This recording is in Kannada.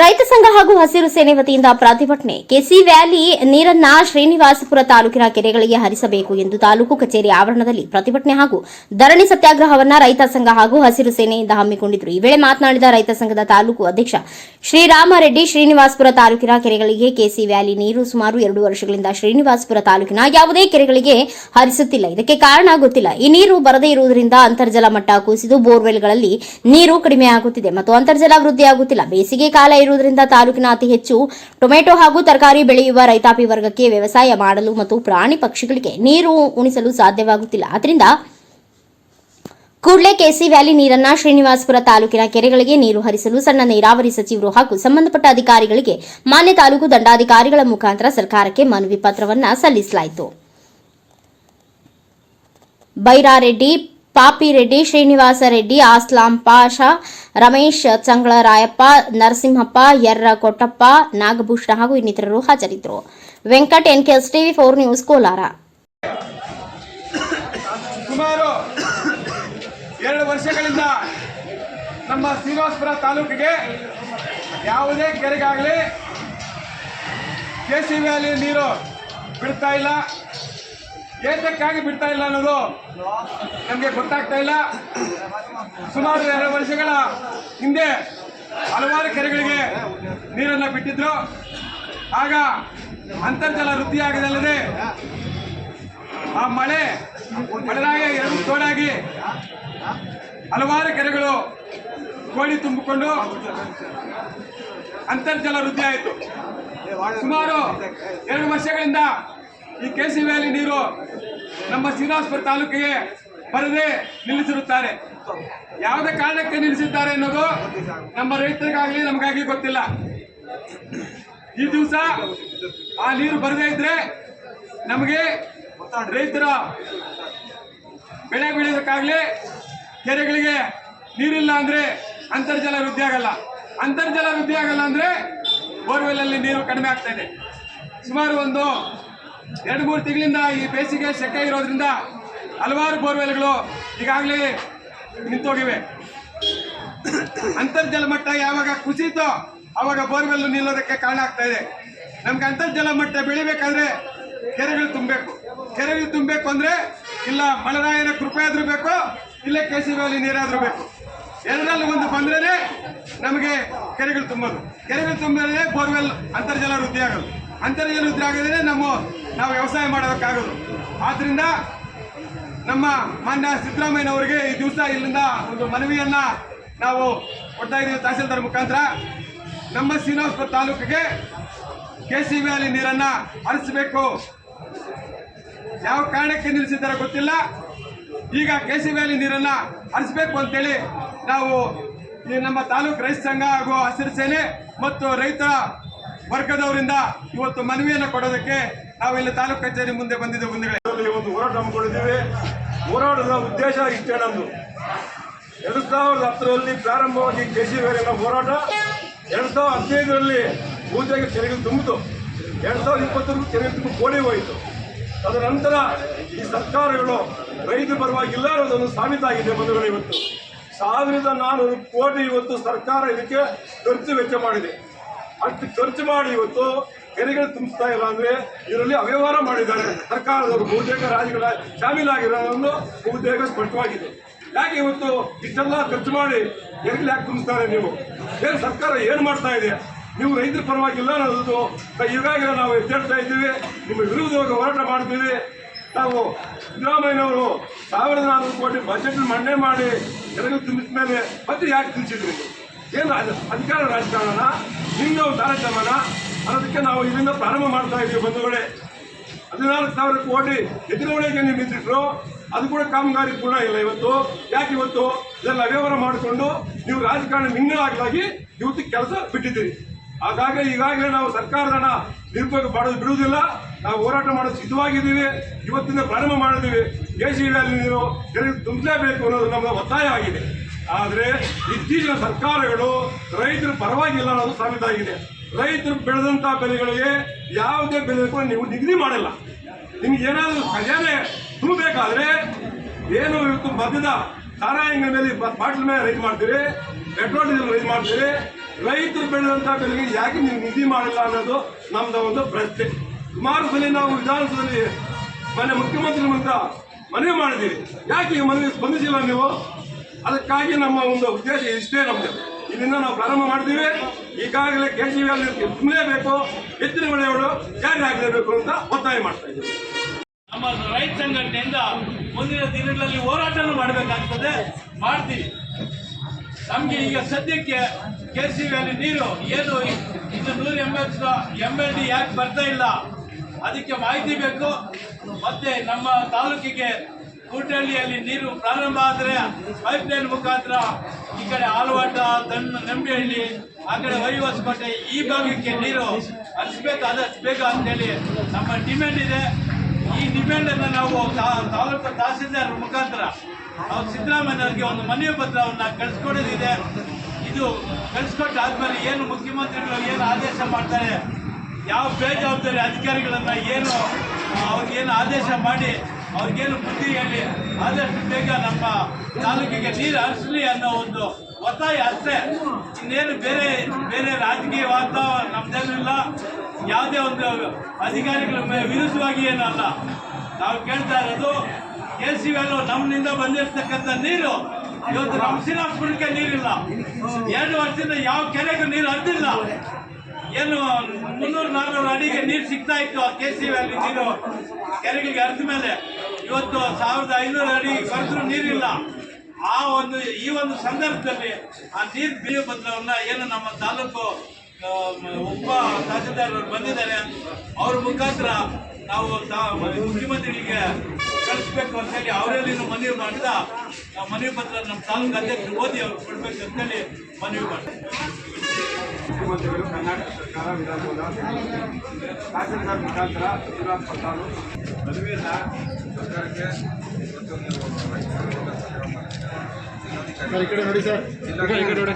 ರೈತ ಸಂಘ ಹಾಗೂ ಹಸಿರು ಸೇನೆ ವತಿಯಿಂದ ಪ್ರತಿಭಟನೆ. ಕೆಸಿ ವ್ಯಾಲಿ ನೀರನ್ನ ಶ್ರೀನಿವಾಸಪುರ ತಾಲೂಕಿನ ಕೆರೆಗಳಿಗೆ ಹರಿಸಬೇಕು ಎಂದು ತಾಲೂಕು ಕಚೇರಿ ಆವರಣದಲ್ಲಿ ಪ್ರತಿಭಟನೆ ಹಾಗೂ ಧರಣಿ ಸತ್ಯಾಗ್ರಹವನ್ನ ರೈತ ಸಂಘ ಹಾಗೂ ಹಸಿರು ಸೇನೆಯಿಂದ ಹಮ್ಮಿಕೊಂಡಿದ್ರು. ಈ ವೇಳೆ ಮಾತನಾಡಿದ ರೈತ ಸಂಘದ ತಾಲೂಕು ಅಧ್ಯಕ್ಷ ಶ್ರೀರಾಮರೆಡ್ಡಿ ಶ್ರೀನಿವಾಸಪುರ ತಾಲೂಕಿನ ಕೆರೆಗಳಿಗೆ ಕೆಸಿ ವ್ಯಾಲಿ ನೀರು ಸುಮಾರು ಎರಡು ವರ್ಷಗಳಿಂದ ಶ್ರೀನಿವಾಸಪುರ ತಾಲೂಕಿನ ಯಾವುದೇ ಕೆರೆಗಳಿಗೆ ಹರಿಸುತ್ತಿಲ್ಲ. ಇದಕ್ಕೆ ಕಾರಣ ಗೊತ್ತಿಲ್ಲ. ಈ ನೀರು ಬರದೇ ಇರುವುದರಿಂದ ಅಂತರ್ಜಲ ಮಟ್ಟ ಕುಸಿದು ಬೋರ್ವೆಲ್ಗಳಲ್ಲಿ ನೀರು ಕಡಿಮೆಯಾಗುತ್ತಿದೆ ಮತ್ತು ಅಂತರ್ಜಲ ವೃದ್ಧಿಯಾಗುತ್ತಿಲ್ಲ. ಬೇಸಿಗೆ ಕಾಲ ಇರುವುದರಿಂದ ತಾಲೂಕಿನ ಅತಿ ಹೆಚ್ಚು ಟೊಮೆಟೊ ಹಾಗೂ ತರಕಾರಿ ಬೆಳೆಯುವ ರೈತಾಪಿ ವರ್ಗಕ್ಕೆ ವ್ಯವಸಾಯ ಮಾಡಲು ಮತ್ತು ಪ್ರಾಣಿ ಪಕ್ಷಿಗಳಿಗೆ ನೀರು ಉಣಿಸಲು ಸಾಧ್ಯವಾಗುತ್ತಿಲ್ಲ. ಆದ್ದರಿಂದ ಕೂಡಲೇ ಕೆಸಿ ವ್ಯಾಲಿ ನೀರನ್ನ ಶ್ರೀನಿವಾಸಪುರ ತಾಲೂಕಿನ ಕೆರೆಗಳಿಗೆ ನೀರು ಹರಿಸಲು ಸಣ್ಣ ನೀರಾವರಿ ಸಚಿವರು ಹಾಗೂ ಸಂಬಂಧಪಟ್ಟ ಅಧಿಕಾರಿಗಳಿಗೆ ಮಾನ್ಯ ತಾಲೂಕು ದಂಡಾಧಿಕಾರಿಗಳ ಮುಖಾಂತರ ಸರ್ಕಾರಕ್ಕೆ ಮನವಿ ಪತ್ರವನ್ನ ಸಲ್ಲಿಸಲಾಯಿತು. ಬೈರಾರೆಡ್ಡಿ ಪಾಪಿರೆಡ್ಡಿ ಶ್ರೀನಿವಾಸ ರೆಡ್ಡಿ, ಆಸ್ಲಾಂ ಪಾಷ, ರಮೇಶ್ ಚಂಗಳರಾಯಪ್ಪ, ನರಸಿಂಹಪ್ಪ ಯರ್ರ ಕೊಟ್ಟಪ್ಪ ನಾಗಭೂಷಣ ಹಾಗೂ ಇನ್ನಿತರರು ಹಾಜರಿದ್ದರು. Venkat N KS TV four news, Kolar. ಸುಮಾರು ಎರಡು ವರ್ಷಗಳಿಂದ ನಮ್ಮ ಶ್ರೀನಿವಾಸಪುರ ತಾಲೂಕಿಗೆ ಯಾವುದೇ ಕೆರೆಗಾಗಲಿ ಕೆ ಸಿ ವ್ಯಾಲಿ ನೀರು ಬಿಡ್ತಾ ಇಲ್ಲ. ಏತಕ್ಕಾಗಿ ಬಿಡ್ತಾ ಇಲ್ಲ ಅನ್ನೋದು ನಮಗೆ ಗೊತ್ತಾಗ್ತಾ ಇಲ್ಲ. ಸುಮಾರು ಎರಡು ವರ್ಷಗಳ ಹಿಂದೆ ಹಲವಾರು ಕೆರೆಗಳಿಗೆ ನೀರನ್ನು ಬಿಟ್ಟಿದ್ರು. ಆಗ ಅಂತರ್ಜಲ ವೃದ್ಧಿಯಾಗದಲ್ಲದೆ ಆ ಮಳೆ ಮಳೆರಾಯ ಎರಡು ತೋಡಾಗಿ ಹಲವಾರು ಕೆರೆಗಳು ಕೋಳಿ ತುಂಬಿಕೊಂಡು ಅಂತರ್ಜಲ ವೃದ್ಧಿ ಆಯಿತು. ಸುಮಾರು ಎರಡು ವರ್ಷಗಳಿಂದ ಈ ಕೆ ಸಿ ವ್ಯಾಲಿ ನೀರು ನಮ್ಮ ಶ್ರೀನಿವಾಸಪುರ ತಾಲೂಕಿಗೆ ಬರದೆ ನಿಲ್ಲಿಸಿರುತ್ತಾರೆ. ಯಾವುದೇ ಕಾರಣಕ್ಕೆ ನಿಲ್ಲಿಸಿದ್ದಾರೆ ಅನ್ನೋದು ನಮ್ಮ ರೈತರಿಗಾಗಲಿ ನಮಗಾಗಿ ಗೊತ್ತಿಲ್ಲ. ಈ ದಿವಸ ಆ ನೀರು ಬರದೇ ಇದ್ರೆ ನಮಗೆ ರೈತರ ಬೆಳೆ ಬೆಳೆಯೋದಕ್ಕಾಗಲಿ ಕೆರೆಗಳಿಗೆ ನೀರಿಲ್ಲ ಅಂದ್ರೆ ಅಂತರ್ಜಲ ವೃದ್ಧಿ ಆಗಲ್ಲ. ಅಂತರ್ಜಲ ವೃದ್ಧಿ ಆಗಲ್ಲ ಅಂದ್ರೆ ಬೋರ್ವೆಲ್ ಅಲ್ಲಿ ನೀರು ಕಡಿಮೆ ಆಗ್ತಾ ಇದೆ. ಸುಮಾರು ಒಂದು ಎರಡು ಮೂರು ತಿಂಗಳಿಂದ ಈ ಬೇಸಿಗೆ ಸೆಕೆ ಇರೋದ್ರಿಂದ ಹಲವಾರು ಬೋರ್ವೆಲ್ಗಳು ಈಗಾಗಲೇ ನಿಂತೋಗಿವೆ. ಅಂತರ್ಜಲ ಮಟ್ಟ ಯಾವಾಗ ಕುಸಿತೋ ಆವಾಗ ಬೋರ್ವೆಲ್ ನಿಲ್ಲೋದಕ್ಕೆ ಕಾರಣ ಆಗ್ತಾ ಇದೆ. ನಮ್ಗೆ ಅಂತರ್ಜಲ ಮಟ್ಟ ಬೆಳಿಬೇಕಾದ್ರೆ ಕೆರೆಗಳು ತುಂಬಬೇಕು. ಕೆರೆಗಳು ತುಂಬಬೇಕು ಅಂದ್ರೆ ಇಲ್ಲ ಮಳೆರಾಯನ ಕೃಪೆ ಆದ್ರೂ ಬೇಕು, ಇಲ್ಲ ಕೆ ಸಿ ವ್ಯಾಲಿ ನೀರಾದ್ರೂ ಬೇಕು. ಎರಡರಲ್ಲಿ ಒಂದು ಬಂದ್ರೇ ನಮಗೆ ಕೆರೆಗಳು ತುಂಬೋದು. ಕೆರೆಗಳು ತುಂಬಿದ್ರೆ ಬೋರ್ವೆಲ್ ಅಂತರ್ಜಲ ವೃದ್ಧಿ ಆಗೋದು ಅಂತರ್ಜಲ ವೃದ್ಧಿ ಆಗಿದ್ರೆ ನಮ್ಮ, ನಾವು ವ್ಯವಸಾಯ ಮಾಡೋದಕ್ಕಾಗೋದು. ಆದ್ರಿಂದ ನಮ್ಮ ಮಾನ್ಯ ಸಿದ್ದರಾಮಯ್ಯನವರಿಗೆ ಈ ದಿವಸ ಇಲ್ಲಿಂದ ಒಂದು ಮನವಿಯನ್ನ ನಾವು ಕೊಡ್ತಾ ಇದ್ದೀವಿ ತಹಸೀಲ್ದಾರ್ ಮುಖಾಂತರ. ನಮ್ಮ ಶ್ರೀನಿವಾಸಪುರ ತಾಲೂಕಿಗೆ ಕೆ ಸಿ ವ್ಯಾಲಿ ನೀರನ್ನ ಹರಿಸಬೇಕು. ಯಾವ ಕಾರಣಕ್ಕೆ ನಿಲ್ಲಿಸಿದ್ದಾರೆ ಗೊತ್ತಿಲ್ಲ. ಈಗ ಕೆ ಸಿ ವ್ಯಾಲಿ ನೀರನ್ನ ಹರಿಸಬೇಕು ಅಂತೇಳಿ ನಾವು ನಮ್ಮ ತಾಲೂಕು ರೈತ ಸಂಘ ಹಾಗೂ ಹಸಿರು ಸೇನೆ ಮತ್ತು ರೈತರ ವರ್ಗದವರಿಂದ ಇವತ್ತು ಮನವಿಯನ್ನು ಕೊಡೋದಕ್ಕೆ ನಾವು ಇಲ್ಲಿ ತಾಲೂಕು ಕಚೇರಿ ಮುಂದೆ ಬಂದಿದ್ದೇವೆ ಮುಂದೆ ಇಲ್ಲಿ ಒಂದು ಹೋರಾಟ ಹಮ್ಮಿಕೊಂಡಿದ್ದೀವಿ. ಹೋರಾಟದ ಉದ್ದೇಶ ಇಷ್ಟೇ ನಮ್ಮದು ಎರಡು ಸಾವಿರದ ಹತ್ತರಲ್ಲಿ ಪ್ರಾರಂಭವಾಗಿ ಕೆ ಸಿ ಹೋರಾಟ, ಎರಡು ಸಾವಿರದ ಹದಿನೈದರಲ್ಲಿ ಪೂಜೆಗೆ ತೆರಿಗೆ ತುಂಬಿತು. ಎರಡು ಸಾವಿರದ ಇಪ್ಪತ್ತರಲ್ಲಿ ತೆರಿಗೆ ತುಂಬ ಕೋಡಿ ಹೋಯಿತು. ಅದರ ನಂತರ ಈ ಸರ್ಕಾರಗಳು ರೈತರ ಪರವಾಗಿಲ್ಲ ಅನ್ನೋದೊಂದು ಸಾಬೀತಾಗಿದೆ ಬಂಧುಗಳು ಇವತ್ತು. ಸಾವಿರದ ನಾನ್ನೂರು ಕೋಟಿ ಇವತ್ತು ಸರ್ಕಾರ ಇದಕ್ಕೆ ಖರ್ಚು ವೆಚ್ಚ ಮಾಡಿದೆ. ಅಷ್ಟು ಖರ್ಚು ಮಾಡಿ ಇವತ್ತು ಕೆರೆಗಳು ತುಂಬಿಸ್ತಾ ಇಲ್ಲ ಅಂದ್ರೆ ಇದರಲ್ಲಿ ಅವ್ಯವಹಾರ ಮಾಡಿದ್ದಾರೆ. ಸರ್ಕಾರದವರು ಬಹುತೇಕ ರಾಜ್ಯಗಳ ಶಾಮೀಲಾಗಿರೋದನ್ನು ಬಹುತೇಕ ಸ್ಪಷ್ಟವಾಗಿದೆ. ಯಾಕೆ ಇವತ್ತು ಇಷ್ಟೆಲ್ಲ ಖರ್ಚು ಮಾಡಿ ಕೆರೆಗಳು ಯಾಕೆ ತುಂಬಿಸ್ತಾರೆ ನೀವು? ಏನು ಸರ್ಕಾರ ಏನು ಮಾಡ್ತಾ ಇದೆ? ನೀವು ರೈತರ ಪರವಾಗಿಲ್ಲ ಅನ್ನೋದು ಈಗಾಗಲೇ ನಾವು ಎಚ್ಚರಿಸ್ತಾ ಇದ್ದೀವಿ. ನಿಮ್ಮ ವಿರುದ್ಧವಾಗಿ ಹೋರಾಟ ಮಾಡ್ತೀವಿ. ನಾವು ಸಿದ್ದರಾಮಯ್ಯನವರು ಸಾವಿರದ ನಾಲ್ಕು ಕೋಟಿ ಬಜೆಟ್ ಮಂಡನೆ ಮಾಡಿ ಕೆರೆಗಳು ತುಂಬಿಸಿದ ಮೇಲೆ ಮತ್ತೆ ಯಾಕೆ ತುಂಬಿಸಿದ್ರಿ? ಏನು ಅಧಿಕಾರ ರಾಜಕಾರಣ ನಿಮ್ಗೆ ಒಂದು ತಾರತಮ್ಯನ ಅನ್ನೋದಕ್ಕೆ ನಾವು ಇದರಿಂದ ಪ್ರಾರಂಭ ಮಾಡ್ತಾ ಇದ್ದೀವಿ ಬಂಧುಗಳೇ. ಹದಿನಾಲ್ಕು ಸಾವಿರ ಕೋಟಿ ಎದುರುವಳಿಗೆ ನಿಂತಿಟ್ರು ಅದು ಕೂಡ ಕಾಮಗಾರಿ ಪೂರ್ಣ ಇಲ್ಲ ಇವತ್ತು. ಯಾಕೆ ಇವತ್ತು? ಇದೆಲ್ಲ ಅವ್ಯವಹಾರ ಮಾಡಿಕೊಂಡು ನೀವು ರಾಜಕಾರಣ ನಿನ್ನೆಲಾಗಿ ಇವತ್ತು ಕೆಲಸ ಬಿಟ್ಟಿದ್ದೀರಿ. ಹಾಗಾಗಿ ಈಗಾಗಲೇ ನಾವು ಸರ್ಕಾರದ ಹಣ ನಿರುಪಯೋಗ ಮಾಡೋದು ಬಿಡುವುದಿಲ್ಲ. ನಾವು ಹೋರಾಟ ಮಾಡೋದು ಸಿದ್ಧವಾಗಿದ್ದೀವಿ. ಇವತ್ತಿಂದ ಪ್ರಾರಂಭ ಮಾಡಿದ್ದೀವಿ. ಸಿ ವ್ಯಾಲಿ ನೀರು ಜನರಿಗೆ ತುಂಬಲೇಬೇಕು ಅನ್ನೋದು ನಮ್ಮ ಒತ್ತಾಯ ಆಗಿದೆ. ಆದರೆ ಇತ್ತೀಚಿನ ಸರ್ಕಾರಗಳು ರೈತರ ಪರವಾಗಿಲ್ಲ ಅನ್ನೋದು ಸಾಬೀತಾಗಿದೆ. ರೈತರು ಬೆಳೆದಂತ ಬೆಲೆಗಳಿಗೆ ಯಾವುದೇ ಬೆಲೆ ನೀವು ನಿಗದಿ ಮಾಡಲ್ಲ. ನಿಮ್ಗೆ ಏನಾದರೂ ಖಜಾನೆ ತುಂಬಬೇಕಾದ್ರೆ ಏನು ಇವತ್ತು ಮದ್ಯದ ಸಾರಾಯಿ ಅಂಗಡಿ ಮೇಲೆ ಬಾಟ್ಲ್ ಮೇಲೆ ರೈಸ್ ಮಾಡ್ತೀರಿ, ಪೆಟ್ರೋಲ್ ಡೀಸೆಲ್ ರೈಸ್ ಮಾಡ್ತೀರಿ, ರೈತರು ಬೆಳೆದಂತ ಬೆಲೆಗೆ ಯಾಕೆ ನೀವು ನಿಗದಿ ಮಾಡಿಲ್ಲ ಅನ್ನೋದು ನಮ್ಮದು ಒಂದು ಪ್ರಶ್ನೆ. ಸುಮಾರು ಸಲ ನಾವು ವಿಧಾನಸಭೆಯಲ್ಲಿ ಮನೆ ಮುಖ್ಯಮಂತ್ರಿ ಮುಂದ ಮನವಿ ಮಾಡಿದ್ದೀರಿ ಯಾಕೆ ಈ ಮನವಿ ಸ್ಪಂದಿಸಿಲ್ಲ ನೀವು? ಅದಕ್ಕಾಗಿ ನಮ್ಮ ಒಂದು ಉದ್ದೇಶ ಇಷ್ಟೇ ನಮ್ದು. ಇದರಿಂದ ನಾವು ಪ್ರಾರಂಭ ಮಾಡ್ತೀವಿ. ಈಗಾಗಲೇ ಕೆ ಜಿ ತುಂಬಲೇಬೇಕು. ಹೆಚ್ಚಿನ ಬೆಳೆಗಳು ಜಾರಿ ಆಗಲೇಬೇಕು ಅಂತ ಒತ್ತಾಯ ಮಾಡ್ತಾ ಇದ್ದೀವಿ. ನಮ್ಮ ರೈತ ಸಂಘಟನೆಯಿಂದ ಮುಂದಿನ ದಿನಗಳಲ್ಲಿ ಹೋರಾಟನೂ ಮಾಡಬೇಕಾಗ್ತದೆ. ಮಾಡ್ತೀವಿ. ನಮಗೆ ಈಗ ಸದ್ಯಕ್ಕೆ ಕೆ ಸಿ ವ್ಯಾಲಿ ನೀರು ಏನು ಇದು ನೂರು ಎಂಬತ್ತು ಡಿ ಯಾಕೆ ಬರ್ತಾ ಇಲ್ಲ? ಅದಕ್ಕೆ ಮಾಹಿತಿ ಬೇಕು. ಮತ್ತೆ ನಮ್ಮ ತಾಲೂಕಿಗೆ ಕೂಟಹಳ್ಳಿಯಲ್ಲಿ ನೀರು ಪ್ರಾರಂಭ ಆದರೆ ಪೈಪ್ ಲೈನ್ ಮುಖಾಂತರ ಈ ಕಡೆ ಆಲವಾಟ ದಣ್ಣ ನಂಬಿಹಳ್ಳಿ, ಆ ಕಡೆ ಹೊಸಕೋಟೆ ಈ ಭಾಗಕ್ಕೆ ನೀರು ಹರಿಸ್ಬೇಕು ಆದಷ್ಟು ಬೇಗ ಅಂತೇಳಿ ನಮ್ಮ ಡಿಮ್ಯಾಂಡ್ ಇದೆ. ಈ ಡಿಮ್ಯಾಂಡನ್ನು ನಾವು ತಾಲೂಕು ತಹಸೀಲ್ದಾರ್ ಮುಖಾಂತರ ನಾವು ಸಿದ್ದರಾಮಯ್ಯವ್ರಿಗೆ ಒಂದು ಮನವಿ ಪತ್ರವನ್ನು ಕಳಿಸ್ಕೊಡೋದಿದೆ. ಇದು ಕಳಿಸ್ಕೊಟ್ಟಾದ್ಮೇಲೆ ಏನು ಮುಖ್ಯಮಂತ್ರಿಗಳು ಏನು ಆದೇಶ ಮಾಡ್ತಾರೆ, ಯಾವ ಬೇಜವಾಬ್ದಾರಿ ಅಧಿಕಾರಿಗಳನ್ನ ಏನು ಅವ್ರಿಗೇನು ಆದೇಶ ಮಾಡಿ ಅವ್ರಿಗೇನು ಬುದ್ಧಿ ಹೇಳಿ, ಆದಷ್ಟು ಬೇಗ ನಮ್ಮ ತಾಲೂಕಿಗೆ ನೀರು ಹರಿಸಲಿ ಅನ್ನೋ ಒಂದು ಒತ್ತಾಯ ಅಷ್ಟೇ. ಇನ್ನೇನು ಬೇರೆ ಬೇರೆ ರಾಜಕೀಯ ವಾತಾವರಣ ನಮ್ದೇನಿಲ್ಲ. ಯಾವುದೇ ಒಂದು ಅಧಿಕಾರಿಗಳ ವಿರುದ್ಧವಾಗಿ ಏನಲ್ಲ. ನಾವು ಕೇಳ್ತಾ ಇರೋದು ಕೆ ಸಿ ವ್ಯಾಲು ನಮ್ಮಿಂದ ಬಂದಿರತಕ್ಕಂಥ ನೀರು, ಇವತ್ತು ನಮ್ಮ ಶ್ರೀರಾಮ್ಪುರಕ್ಕೆ ನೀರಿಲ್ಲ. ಎರಡು ವರ್ಷದಿಂದ ಯಾವ ಕೆರೆಗೂ ನೀರು ಹರಿದಿಲ್ಲ. ಏನು ಮುನ್ನೂರು ನಾನ್ನೂರು ಅಡಿಗೆ ನೀರು ಸಿಗ್ತಾ ಇತ್ತು ಕೆ ಸಿ ವ್ಯಾಲಿ ನೀರು ಕೆರೆಗಳಿಗೆ ಹರಿದ ಮೇಲೆ. ಇವತ್ತು ಸಾವಿರದ ಐನೂರು ಅಡಿ ಕರೆದ್ರು ನೀರಿಲ್ಲ. ಆ ಒಂದು, ಈ ಒಂದು ಸಂದರ್ಭದಲ್ಲಿ ಆ ನೀರು ಬಿಳಿ ಬದಲವನ್ನ ಏನು ನಮ್ಮ ತಾಲೂಕು ಉಪ ತಹಸೀಲ್ದಾರ್ ಬಂದಿದ್ದಾರೆ. ಅವ್ರ ಮುಖಾಂತರ ನಾವು ಮುಖ್ಯಮಂತ್ರಿಗೆ ಕಳಿಸ್ಬೇಕು ಅಂತ ಹೇಳಿ ಅವರಲ್ಲಿ ಮನವಿ ಮಾಡಿದ ಮನವಿ ಪತ್ರ ನಮ್ಮ ತಾಲೂಕು ಅಧ್ಯಕ್ಷರು ಓದಿ ಅವ್ರು ಕೊಡ್ಬೇಕು ಅಂತೇಳಿ ಮನವಿ ಮಾಡ್ತಾರೆ ಮುಖ್ಯಮಂತ್ರಿಗಳು ಕರ್ನಾಟಕ ಸರ್ಕಾರ ವಿಧಾನಸೌಧ, ತಹಸೀಲ್ದಾರ್ ಮುಖಾಂತರ ಗುಜರಾತ್ ತಾಲೂಕು ಮದುವೆಯನ್ನ ಸರ್ ಈ ಕಡೆ ನೋಡಿ ಸರ್. ಈ ಕಡೆ ನೋಡಿ.